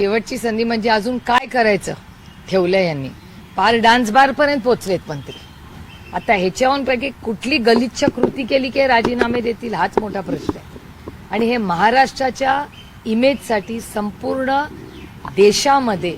शेवटची संधी म्हणजे अजून काय करायचं? ठेवलं यांनी. पार डान्स बार पर्यंत पोचलेत मंत्री आता ह्याच्याहूनपैकी कुठली गलिच्छ कृती केली की राजीनामे देतील हाच मोठा प्रश्न आहे. आणि हे महाराष्ट्राच्या इमेजसाठी संपूर्ण देशामध्ये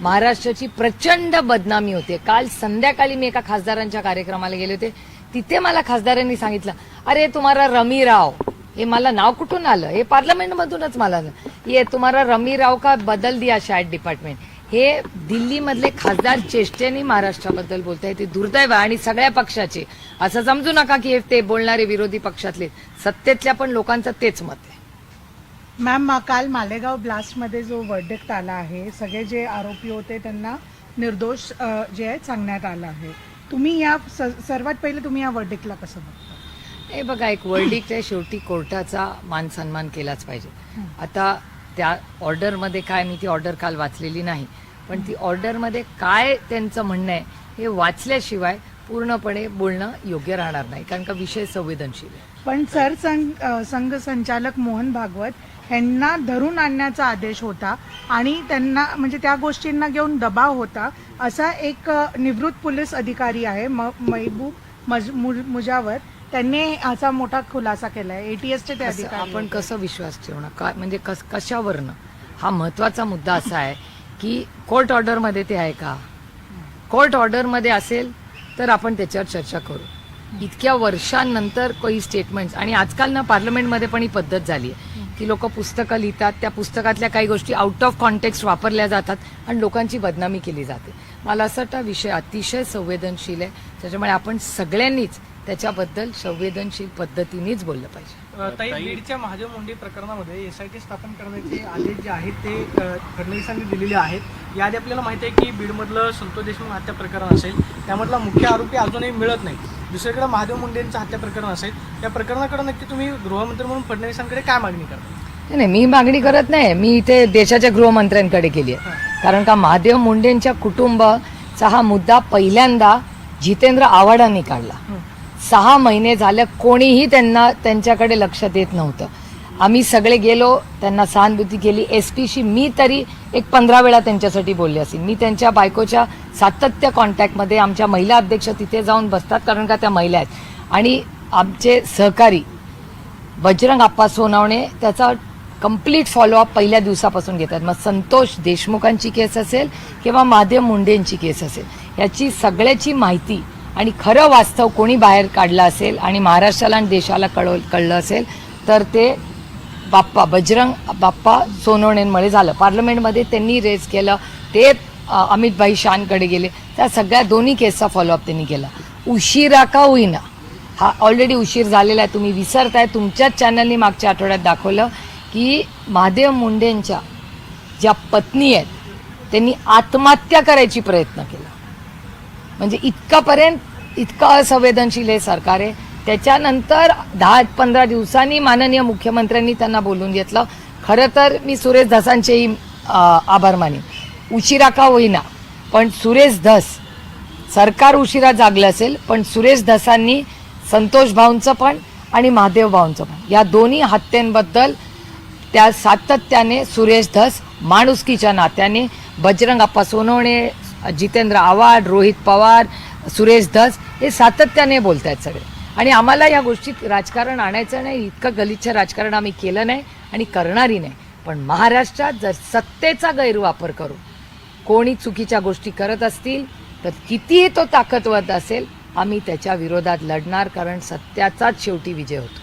महाराष्ट्राची प्रचंड बदनामी होते. काल संध्याकाळी मी एका खासदारांच्या कार्यक्रमाला गेले होते. तिथे मला खासदारांनी सांगितलं अरे तुम्हाला रमी राव हे मला नाव कुठून आलं? हे पार्लमेंट मधूनच मला आलं. ये तुम्हाला रमी राव का बदल दिया शाळेत डिपार्टमेंट हे दिल्लीमधले खासदार चेष्टेने महाराष्ट्राबद्दल बोलत आहे ते दुर्दैव आणि सगळ्या पक्षाचे. असं समजू नका की हे ते बोलणारे विरोधी पक्षातले. सत्तेतल्या पण लोकांचं तेच मत आहे. मॅम काल मालेगाव ब्लास्टमध्ये जो वर्डिक्ट आला आहे सगळे जे आरोपी होते त्यांना निर्दोष जे आहे सांगण्यात आलं आहे. तुम्ही या सर्वात पहिले तुम्ही या वर्डिक्टला कसं बघता? हे बघा एक वर्डिक्ट शेवटी कोर्टाचा मान सन्मान केलाच पाहिजे. आता त्या ऑर्डरमध्ये काय मी ती ऑर्डर काल वाचलेली नाही पण ती ऑर्डरमध्ये काय त्यांचं म्हणणं आहे हे वाचल्याशिवाय पूर्णपणे बोलणं योग्य राहणार नाही कारण का विषय संवेदनशील पण सर संघ संघ संचालक मोहन भागवत यांना धरून आणण्याचा आदेश होता आणि त्यांना म्हणजे त्या गोष्टींना घेऊन दबाव होता असा एक निवृत्त पोलीस अधिकारी आहे म- महबूब मज- मु- मुजावर. त्यांनी असा मोठा खुलासा केलाय. एटीएसचे ते कसं- अधिकारी आपण. कसं विश्वास ठेवणार? काय म्हणजे कस कशावरनं? हा महत्त्वाचा मुद्दा असा आहे की कोर्ट ऑर्डरमध्ये ते आहे का? कोर्ट ऑर्डरमध्ये असेल तर आपण त्याच्यावर चर्चा करू. इतक्या वर्षांनंतर काही स्टेटमेंट्स आणि आजकाल ना पार्लमेंटमध्ये पण ही पद्धत झाली आहे की लोक पुस्तकं लिहितात. त्या पुस्तकातल्या काही गोष्टी आउट ऑफ कॉन्टेक्स्ट वापरल्या जातात आणि लोकांची बदनामी केली जाते. मला असं वाटतं हा विषय अतिशय संवेदनशील आहे. त्याच्यामुळे आपण सगळ्यांनीच त्याच्याबद्दल संवेदनशील पद्धतीनेच बोललं पाहिजे. ताई बीडच्या महादेव मुंडे प्रकरणामध्ये एसआयटी स्थापन करण्याचे आदेश जे आहेत ते अ, फडणवीसांनी दिलेले आहेत. याआधी आपल्याला माहिती आहे की बीडमधलं संतोष देशमुख हत्या प्रकरण असेल त्यामधला मुख्य आरोपी अजूनही मिळत नाही. दुसरीकडे महादेव मुंडेंचं हत्या प्रकरण असेल या प्रकरणाकडे नक्की तुम्ही गृहमंत्री म्हणून फडणवीसांकडे काय मागणी करता? नाही, नाही मी मागणी करत नाही. मी इथे देशाच्या गृहमंत्र्यांकडे केली आहे. कारण का महादेव मुंडेंच्या कुटुंबाचा हा मुद्दा पहिल्यांदा जितेंद्र आव्हाडांनी काढला. सहा महिने झालं कोणीही त्यांना त्यांच्याकडे लक्ष देत नव्हतं. आम्ही सगळे गेलो त्यांना सहानुभूती केली. एस पीशी मी तरी एक पंधरा वेळा त्यांच्यासाठी बोलले असेल. मी त्यांच्या बायकोच्या सातत्य कॉन्टॅक्टमध्ये आमच्या महिला अध्यक्ष तिथे जाऊन बसतात कारण का त्या महिला आहेत. आणि आमचे सहकारी बजरंग आप्पा सोनावणे त्याचा कंप्लीट फॉलोअप पहिल्या दिवसापासून घेतात. मग संतोष देशमुखांची केस असेल किंवा महादेव मुंडेंची केस असेल. याची सगळ्याची माहिती आणि खरं वास्तव कोणी बाहेर काढलं असेल आणि महाराष्ट्राला आणि देशाला कळव कळलं असेल तर ते बाप्पा बजरंग बाप्पा सोनवणेंमुळे झालं. पार्लमेंटमध्ये त्यांनी रेज केलं. ते अमितभाई शानकडे गेले. त्या सगळ्या दोन्ही केसचा फॉलोअप त्यांनी केला. उशिरा का होईना. हा ऑलरेडी उशीर झालेला आहे. तुम्ही विसरताय. तुमच्याच चॅनलनी मागच्या आठवड्यात दाखवलं की महादेव मुंडेंच्या ज्या पत्नी आहेत त्यांनी आत्महत्या करायची प्रयत्न केला. म्हणजे इतकापर्यंत इतकं असंवेदनशील हे सरकार आहे. त्याच्यानंतर दहा पंधरा दिवसांनी माननीय मुख्यमंत्र्यांनी त्यांना बोलून घेतलं. खरं तर मी सुरेश धसांचेही आभार मानेन. उशिरा का होईना. पण सुरेश धस सरकार उशिरा जागलं असेल पण सुरेश धसांनी संतोष भाऊंचं पण आणि महादेव भाऊंचं पण. या दोन्ही हत्येंबद्दल त्या सातत्याने सुरेश धस माणुसकीच्या नात्याने बजरंग सोनवणे जितेंद्र आव्हाड रोहित पवार सुरेश धस हे सातत्याने बोलत आहेत सगळे. आणि आम्हाला या गोष्टीत राजकारण आणायचं नाही इतकं गलिच्छ राजकारण आम्ही केलं नाही आणि करणारही नाही. पण महाराष्ट्रात जर सत्तेचा गैरवापर करून कोणी चुकीच्या गोष्टी करत असतील तर कितीही तो ताकदवर असेल आम्ही त्याच्या विरोधात लढणार कारण सत्याचाच शेवटी विजय होतो.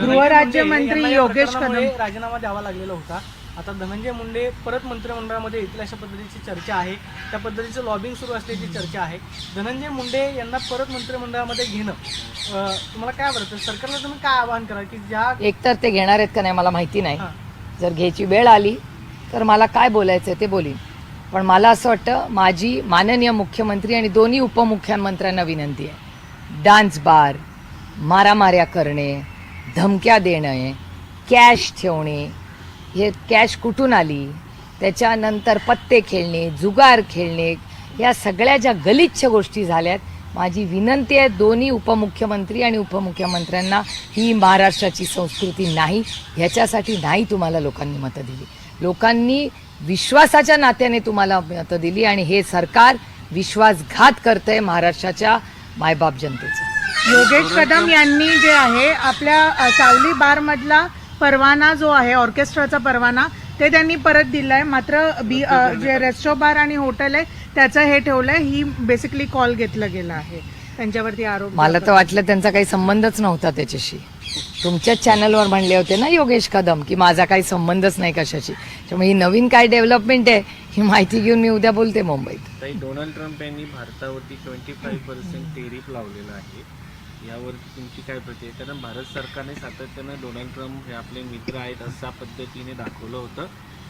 गृहराज्यमंत्री योगेश कदम. राजीनामा द्यावा लागलेला होता. आता धनंजय मुंडे परत मंत्रिमंडळामध्ये येतील अशा पद्धतीची चर्चा आहे. त्या पद्धतीचं लॉबिंग सुरू असल्याची चर्चा आहे. धनंजय मुंडे यांना परत मंत्रिमंडळामध्ये घेणं तुम्हाला काय वाटतं? सरकारला तुम्ही काय आवाहन करा की ज्या एकतर ते घेणार आहेत का नाही मला माहिती नाही. जर घ्यायची वेळ आली तर मला काय बोलायचं ते बोलीन. पण मला असं वाटतं माझी माननीय मुख्यमंत्री आणि दोन्ही उपमुख्यमंत्र्यांना विनंती आहे. डान्स बार मारामाऱ्या करणे धमक्या देणे कॅश ठेवणे हे कॅश कुठून आली? त्याच्यानंतर पत्ते खेळणे जुगार खेळणे या सगळ्या ज्या गलिच्छ गोष्टी झाल्यात माझी विनंती आहे दोन्ही उपमुख्यमंत्री आणि उपमुख्यमंत्र्यांना ही महाराष्ट्राची संस्कृती नाही ह्याच्यासाठी नाही तुम्हाला लोकांनी मतं दिली. लोकांनी विश्वासाच्या नात्याने तुम्हाला मतं दिली आणि हे सरकार विश्वासघात करतंय महाराष्ट्राच्या मायबाप जनतेचं. योगेश कदम यांनी जे आहे आपल्या सावली बारमधला परवाना जो आहे ऑर्केस्ट्राचा परवाना ते त्यांनी परत दिलाय. मात्र बी जे रेस्टो बार आणि हॉटेल आहे त्याचं हे ठेवलंय. ही बेसिकली कॉल घेतलं गेलं आहे. त्यांच्यावरती आरोप मला तर वाटलं त्यांचा काही संबंधच नव्हता त्याच्याशी. तुमच्याच चॅनलवर म्हणले होते ना योगेश कदम की माझा काही संबंधच नाही कशाशी. त्यामुळे ही नवीन काय डेव्हलपमेंट आहे ही माहिती घेऊन मी उद्या बोलते मुंबईत. डोनाल्ड ट्रम्प यांनी भारतावरती ट्वेंटी फाईव्ह पर्सेंट टेरिफ लावलेलं आहे. यावर तुमची काय प्रति कारण भारत सरकारने सातत्यानं डोनाल्ड ट्रम्प हे आपले मित्र आहेत अशा पद्धतीने दाखवलं होतं.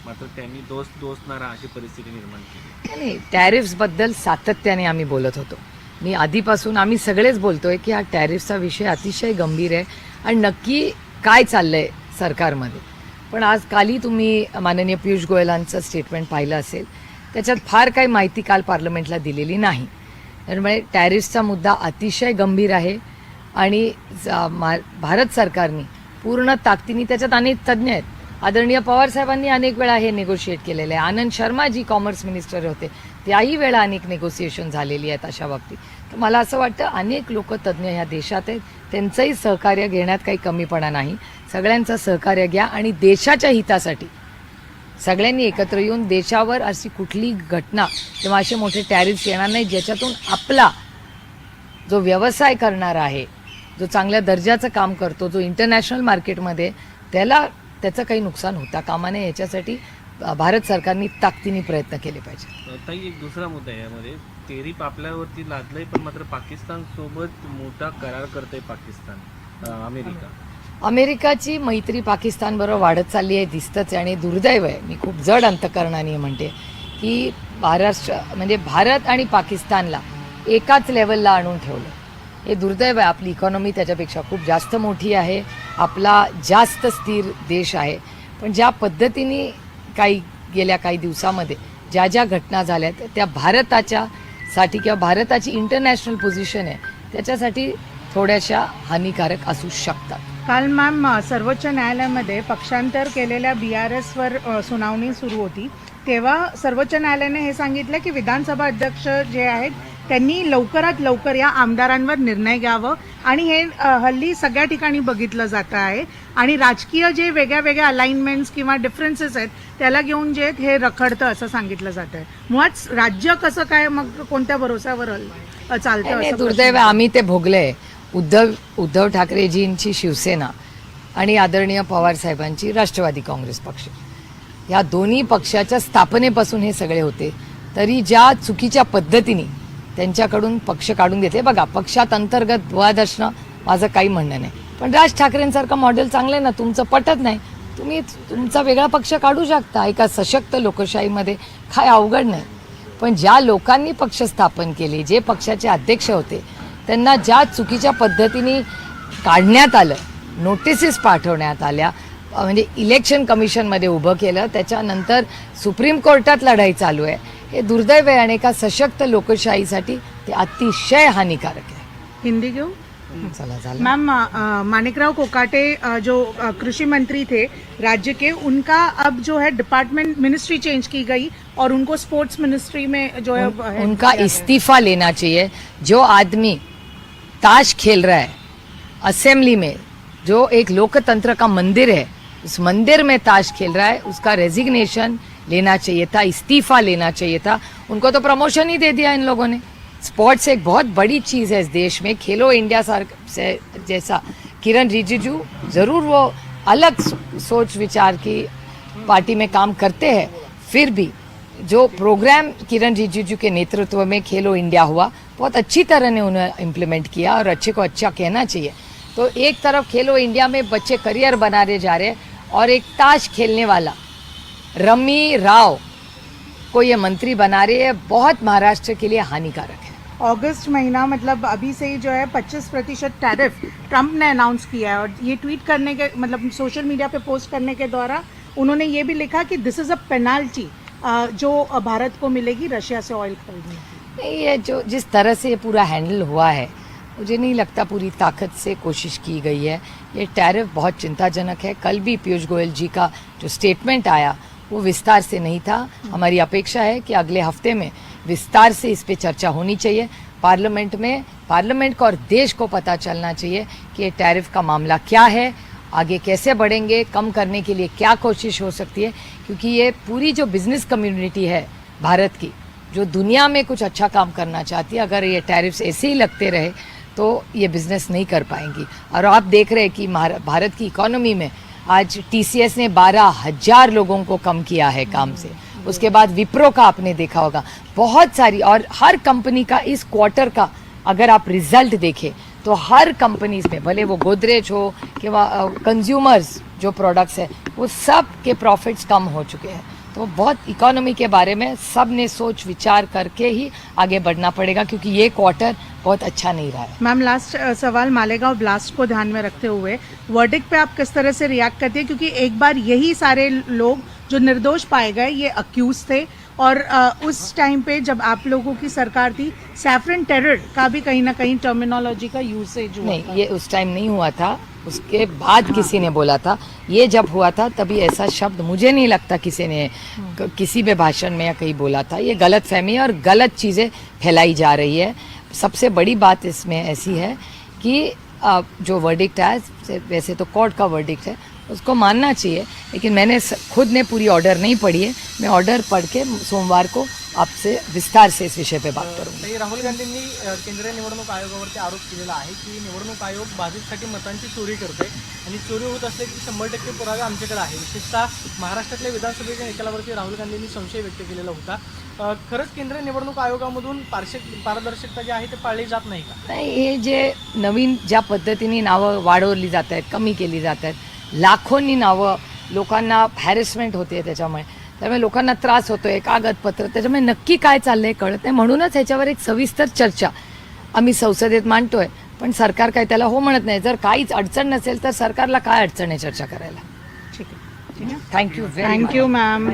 मात्र त्यांनी दोस्त दोस्त ना राहा अशी परिस्थिती निर्माण केली. नाही टॅरिफ्सबद्दल सातत्याने आम्ही बोलत होतो. मी आधीपासून आम्ही सगळेच बोलतोय की हा टॅरिफचा विषय अतिशय गंभीर आहे आणि नक्की काय चाललंय सरकारमध्ये. पण आज काली तुम्ही माननीय पियुष गोयलांचं स्टेटमेंट पाहिलं असेल त्याच्यात फार काही माहिती काल पार्लमेंटला दिलेली नाही. त्यामुळे टॅरिफचा मुद्दा अतिशय गंभीर आहे. आणि जा- मा- भारत सरकारने पूर्ण ताकदीने त्याच्यात अनेक तज्ज्ञ आहेत. आदरणीय पवार साहेबांनी अनेक वेळा हे नेगोशिएट केलेलं आहे. आनंद शर्मा जी कॉमर्स मिनिस्टर होते त्याही वेळा अनेक नेगोसिएशन झालेली आहेत अशा बाबतीत. तर मला असं वाटतं अनेक लोक तज्ज्ञ ह्या देशात आहेत. त्यांचंही सहकार्य घेण्यात काही कमीपणा नाही. सगळ्यांचं सहकार्य घ्या आणि देशाच्या हितासाठी सगळ्यांनी एकत्र येऊन देशावर अशी कुठली घटना किंवा असे मोठे टॅरिफ्स येणार नाही ज्याच्यातून आपला जो व्यवसाय करणारा आहे जो चांगल्या दर्जाचं काम करतो जो इंटरनॅशनल मार्केटमध्ये त्याला त्याचं काही नुकसान होता कामा नये याच्यासाठी भारत सरकारने ताकदीने प्रयत्न केले पाहिजे. ताई एक दुसरा मुद्दा आहे यामध्ये. टेरिफ आपल्यावरती लादलंय पण मात्र पाकिस्तान सोबत मोठा करार करतंय पाकिस्तान अमेरिका. अमेरिकाची मैत्री पाकिस्तानबरोबर वाढत चालली आहे दिसतंच आहे आणि दुर्दैव आहे. मी खूप जड अंतकरणाने म्हणते की महाराष्ट्र म्हणजे भारत आणि पाकिस्तानला एकाच लेवलला आणून ठेवलं. हे दुर्दैव आहे. आपली इकॉनॉमी त्याच्यापेक्षा खूप जास्त मोठी आहे. आपला जास्त स्थिर देश आहे. पण ज्या पद्धतीने काही गेल्या काही दिवसामध्ये ज्या ज्या घटना झाल्या त्या भारताच्या साठी किंवा भारताची इंटरनॅशनल पोझिशन आहे त्याच्यासाठी थोड्याशा हानिकारक असू शकतात. काल मॅम सर्वोच्च न्यायालयामध्ये पक्षांतर केलेल्या बी आर एसवर सुनावणी सुरू होती. तेव्हा सर्वोच्च न्यायालयाने हे सांगितलं की विधानसभा अध्यक्ष जे आहेत त्यांनी लवकरात लवकर या आमदारांवर निर्णय घ्यावं. आणि हे हल्ली सगळ्या ठिकाणी बघितलं जातं आहे. आणि राजकीय जे वेगळ्या वेगळ्या अलाइनमेंट्स किंवा डिफरन्सेस आहेत त्याला घेऊन जे हे रखडतं असं सांगितलं जात आहे. मुळात राज्य कसं काय मग कोणत्या भरोश्यावर अ, चालतं दुर्दैव आम्ही ते भोगलंय. उद्धव उद्धव ठाकरेजींची शिवसेना आणि आदरणीय पवार साहेबांची राष्ट्रवादी काँग्रेस पक्ष. या दोन्ही पक्षाच्या स्थापनेपासून हे सगळे होते. तरी ज्या चुकीच्या पद्धतीने त्यांच्याकडून पक्ष काढून घेतले बघा पक्षात अंतर्गत वाद असणं माझं काही म्हणणं नाही. पण राज ठाकरेंसारखं मॉडेल चांगलं आहे ना तुमचं पटत नाही. तुम्ही तुमचा वेगळा पक्ष काढू शकता. एका सशक्त लोकशाहीमध्ये काय अवघड नाही. पण ज्या लोकांनी पक्ष स्थापन केले जे पक्षाचे अध्यक्ष होते त्यांना ज्या चुकीच्या पद्धतीने काढण्यात आलं नोटिसेस पाठवण्यात आल्या म्हणजे इलेक्शन कमिशनमध्ये उभं केलं त्याच्यानंतर सुप्रीम कोर्टात लढाई चालू आहे. हे दुर्दैव आहे आणि एका सशक्त लोकशाहीसाठी ते अतिशय हानिकारक आहे. हिंदी घेऊ? मैम मानिकराव कोकाटे जो कृषी मंत्री थे राज्य के उनका अब जो है डिपार्टमेंट मिनिस्ट्री चेंज की गई और उनको स्पोर्ट्स मिनिस्ट्री में जो है उन, है- उनका। इस्तीफा लेना चाहिए। जो आदमी ताश खेल रहा है असेंबली में जो एक लोकतंत्र का मंदिर है उस मंदिर में ताश खेल रहा है उसका रेजिग्नेशन लेना चाहिए था, इस्तीफा लेना चाहिए था। उनको तो promotion he they Diya in लोगों ने। स्पोर्ट्स एक बहुत बड़ी चीज़ है इस देश में। खेलो इंडिया सर, से जैसा किरण रिजिजू ज़रूर वो अलग सोच विचार की पार्टी में काम करते हैं। फिर भी जो प्रोग्राम किरण रिजिजू के नेतृत्व में खेलो इंडिया हुआ, बहुत अच्छी तरह ने उन्हें इम्प्लीमेंट किया और अच्छे को अच्छा कहना चाहिए। तो एक तरफ़ खेलो इंडिया में बच्चे करियर बनाने जा रहे हैं और एक ताश खेलने वाला रमी राव को ये मंत्री बना रहे हैं। बहुत महाराष्ट्र के लिए हानिकारक है। अगस्त महीना मतलब अभी से ही जो है 25 प्रतिशत टैरिफ ट्रंप ने अनाउंस किया है। और ये ट्वीट करने के मतलब सोशल मीडिया पे पोस्ट करने के द्वारा उन्होंने ये भी लिखा कि दिस इज़ अ पेनाल्टी जो भारत को मिलेगी रशिया से ऑयल खरीदने की। नहीं ये जो जिस तरह से ये पूरा हैंडल हुआ है मुझे नहीं लगता पूरी ताकत से कोशिश की गई है। ये टैरिफ बहुत चिंताजनक है। कल भी पीयूष गोयल जी का जो स्टेटमेंट आया वो विस्तार से नहीं था। हमारी अपेक्षा है कि अगले हफ़्ते में विस्तार से इस पे चर्चा होनी चाहिए। पार्लियामेंट में, पार्लियामेंट को और देश को पता चलना चाहिए कि ये टैरिफ का मामला क्या है, आगे कैसे बढ़ेंगे, कम करने के लिए क्या कोशिश हो सकती है, क्योंकि ये पूरी जो बिज़नेस कम्युनिटी है भारत की, जो दुनिया में कुछ अच्छा काम करना चाहती है, अगर ये टैरिफ्स ऐसे ही लगते रहे तो ये बिज़नेस नहीं कर पाएँगी। और आप देख रहे हैं कि भारत की इकोनॉमी में आज टीसीएस ने बारह हज़ार लोगों को कम किया है काम से। उसके बाद विप्रो का आपने देखा होगा। बहुत सारी और हर कंपनी का, इस क्वार्टर का अगर आप रिज़ल्ट देखें तो हर कंपनीज़ में, भले वो गोदरेज हो, कि वह कंज्यूमर्स जो प्रोडक्ट्स है, वो सब के प्रॉफिट्स कम हो चुके हैं। तो बहुत इकोनॉमी के बारे में सबने सोच विचार करके ही आगे बढ़ना पड़ेगा, क्योंकि ये क्वार्टर बहुत अच्छा नहीं रहा है। मैम लास्ट सवाल मालेगांव ब्लास्ट को ध्यान में रखते हुए वर्डिक पे आप किस तरह से रिएक्ट करते हैं? क्योंकि एक बार यही सारे लोग जो निर्दोष पाए गए ये अक्यूज थे और उस टाइम पे जब आप लोगों की सरकार थी सैफरन टेरर का भी कहीं ना कहीं टर्मिनोलॉजी का यूसेज हुआ नहीं। ये उस टाइम नहीं हुआ था। उसके बाद हाँ। किसी ने बोला था। ये जब हुआ था तभी ऐसा शब्द मुझे नहीं लगता किसी ने किसी भी भाषण में या कहीं बोला था। ये गलत फहमी है और गलत चीज़ें फैलाई जा रही है। सबसे बड़ी बात इसमें ऐसी है कि जो वर्डिक्ट है, वैसे तो कोर्ट का वर्डिक्ट है, उसको मानना चाहिए, लेकिन मैंने खुद ने पूरी ऑर्डर नहीं पढ़ी है। मैं ऑर्डर पढ़ के सोमवार को आपसे विस्तार से इस विषय पे बात करूंगी। राहुल गांधींनी केंद्रीय निवडणूक आयोगावरती आरोप केलेला आहे की निवडणूक आयोग भाजपसाठी मतांची चोरी करते आणि चोरी होत असले की शंभर टक्के पुरावे आमच्याकडे आहे. विशेषतः महाराष्ट्रातल्या विधानसभेच्या निकालावरती राहुल गांधींनी संशय व्यक्त केलेला होता. खरंच केंद्रीय निवडणूक आयोगामधून पारशक पारदर्शकता जी आहे ते पाळली जात नाही का? नाही हे जे नवीन ज्या पद्धतीने नावं वाढवली जात आहेत कमी केली जात आहेत लाखोंनी नावं लोकांना हॅरेसमेंट होते त्याच्यामुळे. त्यामुळे लोकांना त्रास होतोय कागदपत्र. त्याच्यामुळे नक्की काय चाललंय कळत नाही. म्हणूनच ह्याच्यावर एक सविस्तर चर्चा आम्ही संसदेत मांडतोय. पण सरकार काय त्याला हो म्हणत नाही. जर काहीच अडचण नसेल तर सरकारला काय अडचण आहे चर्चा करायला? ठीक आहे. Thank you thank you ma'am